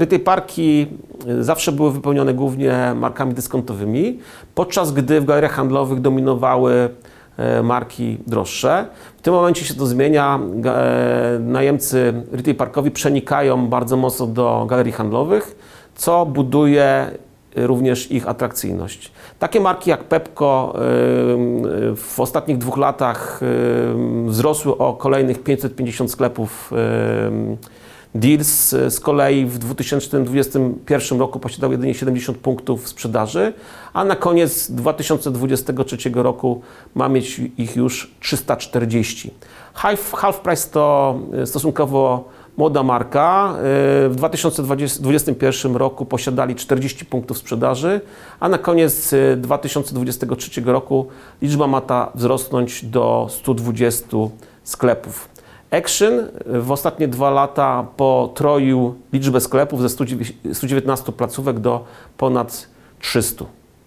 Retail parki y, zawsze były wypełnione głównie markami dyskontowymi, podczas gdy w galeriach handlowych dominowały e, marki droższe. W tym momencie się to zmienia. E, Najemcy retail parkowi przenikają bardzo mocno do galerii handlowych, co buduje y, również ich atrakcyjność. Takie marki jak Pepco y, w ostatnich dwóch latach wzrosły o kolejnych 550 sklepów Deals y, z kolei w 2021 roku posiadał jedynie 70 punktów sprzedaży, a na koniec 2023 roku ma mieć ich już 340. Half, Half Price to y, stosunkowo młoda marka. Y, W 2021 roku posiadali 40 punktów sprzedaży, a na koniec y, 2023 roku liczba ma ta wzrosnąć do 120 sklepów. Action w ostatnie dwa lata potroił liczbę sklepów ze 119 placówek do ponad 300.